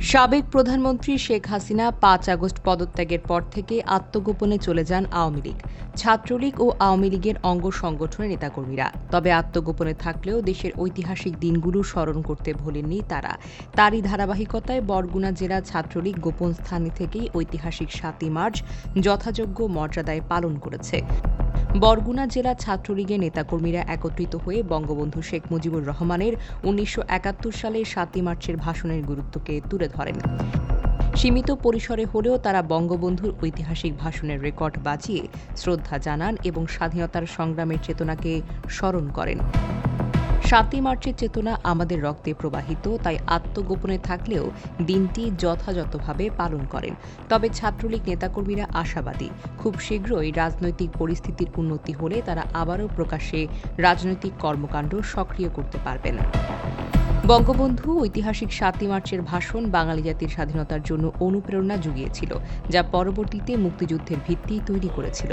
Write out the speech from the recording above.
সাবেক প্রধানমন্ত্রী শেখ হাসিনা পাঁচ আগস্ট পদত্যাগের পর থেকে আত্মগোপনে চলে যান আওয়ামী লীগ। ছাত্রলীগ ও আওয়ামী লীগের অঙ্গ সংগঠনের নেতাকর্মীরা। তবে আত্মগোপনে থাকলেও দেশের ঐতিহাসিক দিনগুলো স্মরণ করতে ভোলেননি তারা। তারই ধারাবাহিকতায় বরগুনা জেলা ছাত্রলীগ গোপন স্থানে থেকেই ঐতিহাসিক সাতই মার্চ যথাযোগ্য মর্যাদায় পালন করেছে। বরগুনা জেলা ছাত্রলীগের নেতাকর্মীরা একত্রিত হয়ে বঙ্গবন্ধু শেখ মুজিবুর রহমানের উনিশশো একাত্তর সালে সাতই মার্চের ভাষণের গুরুত্বকে তুলে ধরেন। সীমিত পরিসরে হলেও তারা বঙ্গবন্ধুর ঐতিহাসিক ভাষণের রেকর্ড বাঁচিয়ে শ্রদ্ধা জানান এবং স্বাধীনতার সংগ্রামের চেতনাকে স্মরণ করেন। সাতই মার্চের চেতনা আমাদের রক্তে প্রবাহিত, তাই আত্মগোপনে থাকলেও দিনটি যথাযথভাবে পালন করেন। তবে ছাত্রলীগ নেতাকর্মীরা আশাবাদী। খুব শীঘ্রই রাজনৈতিক পরিস্থিতির উন্নতি হলে তারা আবারও প্রকাশ্যে রাজনৈতিক কর্মকাণ্ড সক্রিয় করতে পারবেন। বঙ্গবন্ধু ঐতিহাসিক সাতই মার্চের ভাষণ বাঙালি জাতির স্বাধীনতার জন্য অনুপ্রেরণা জুগিয়েছিল, যা পরবর্তীতে মুক্তিযুদ্ধের ভিত্তি তৈরি করেছিল।